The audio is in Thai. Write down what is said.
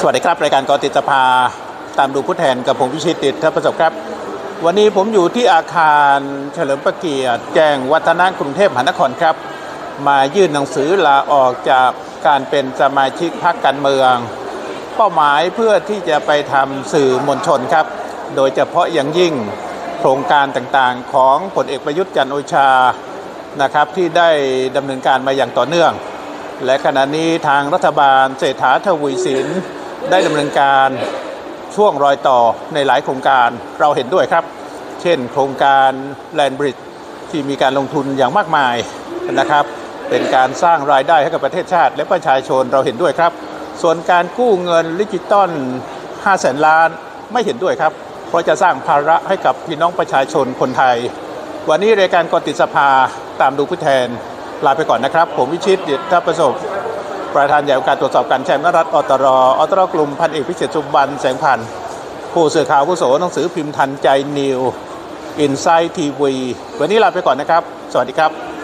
สวัสดีครับ รายการกอติดสภาตามดูผู้แทนกับผมพิชิตติดท่านประสบครับ วันนี้ผมอยู่ที่อาคารเฉลิมพระเกียรติแจ้งวัฒนะกรุงเทพมหานครครับ มายื่นหนังสือลาออกจากการเป็นสมาชิกพรรคการเมือง เป้าหมายเพื่อที่จะไปทำสื่อมวลชนครับ โดยเฉพาะอย่างยิ่งโครงการต่างๆ ของผลเอกประยุทธ์จันโอชานะครับที่ได้ดำเนินการมาอย่างต่อเนื่อง และขณะนี้ทางรัฐบาลเศรษฐาทวีสิน ได้ดำเนินการช่วงรอยต่อในหลายโครงการเราเห็นด้วยครับ เช่น โครงการแลนบริดจ์ที่มีการลงทุนอย่างมากมายนะครับ เป็นการสร้างรายได้ให้กับประเทศชาติ และประชาชนเราเห็นด้วยครับ ส่วนการกู้เงินดิจิตอล5แสนล้านไม่เห็นด้วยครับ เพราะจะสร้างภาระให้กับพี่น้องประชาชนคนไทย วันนี้รายการกติสภาตามดูผู้แทนลาไปก่อนนะครับ ผมวิชิตเดชทัประสบ ประธานใหญ่องค์การตรวจสอบการแชมป์นรัฐอตรอตรกลุ่มพันเอกพิเศษสุบันแสงพันธ์ผู้สื่อข่าวผู้โสหนังสือพิมพ์ทันใจนิวอินไซต์ทีวีวันนี้ลาไปก่อนนะครับ สวัสดีครับ